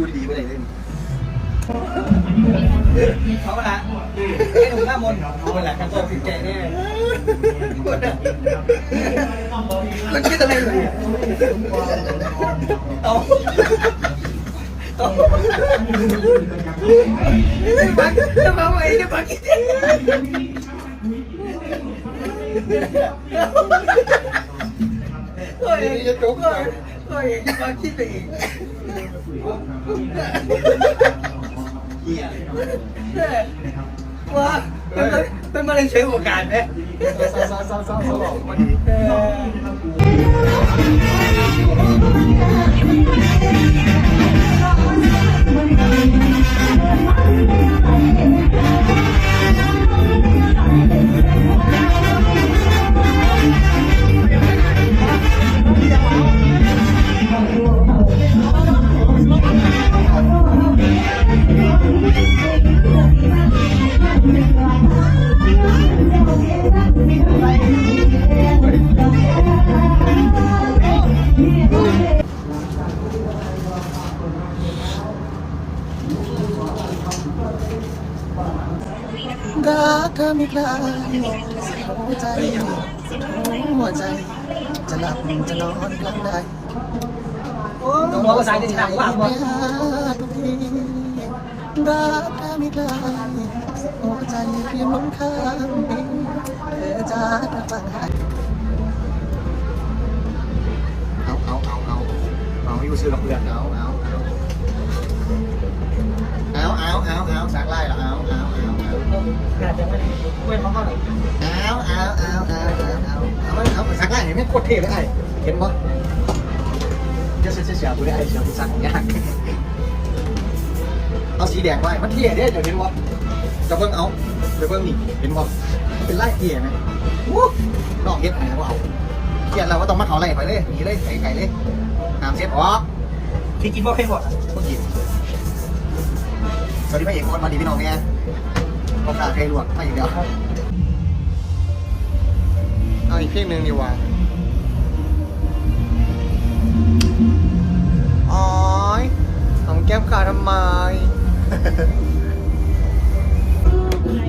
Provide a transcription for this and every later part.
ยูดีไปเลยเล่นเขาละไอ้หนุ่มหน้ามนต์เละกันตัวผิดใจแน่มันคิดอะไรอยู่เอาเอาได้ปักได้ปักไว้ได้ปักกินเฮ้ยจะจบเลย ตัวเองก็คิดไปเองว่าเป็นเป็นมาเลยใช้โอกาสไหมวสาวสาวสา รักเธอไม่กล้าหัวใจหัวใจ จะหลับจะนอนกลางใดต้องบอกภาษาที่ถามว่าไปหาทุกทีรักเธอไม่กล้าหัวใจเพียงล้นข้างเธอจะฟังหันเอาเอาเอาเอาเอาอยู่ซื้อกับเพื่อนเอาเอา เว้นเขาเอาเอาเอาเอาเอาเอาเอาเอาสักไล่เห็นไหมโคตรเท่เลยไอ้เห็นปะเดี๋ยวเสียเสียกูได้ไอ้เสียกูสั่งยากเอาสีแดงไว้มันเท่เด้เดี๋ยวเห็นปะจะเบิ่งเอาเดี๋ยวเบิ่งหนีเห็นปะเป็นไล่เท่ไหมวู้นอกเย็บไหนแล้วเอาเกียดเราก็ต้องมาเขาไล่ไปเลยหนีเลยไก่ไก่เลยหามเสียบออกพี่กินบ่เพลงบ่พวกกินสวัสดีพระเอกคนมาดีพี่น้องเนี่ย ขอบคุณใครลวกมาอีกเดียวเอาอีกเพลงหนึ่งดีกว่าอ๋อยของแก้มขาทำไม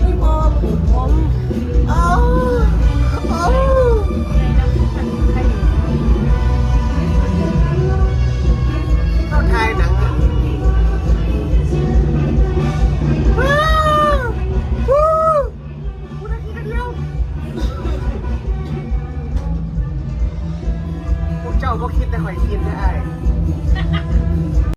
ที่บองผมอ้า แต่ข่อยกินได้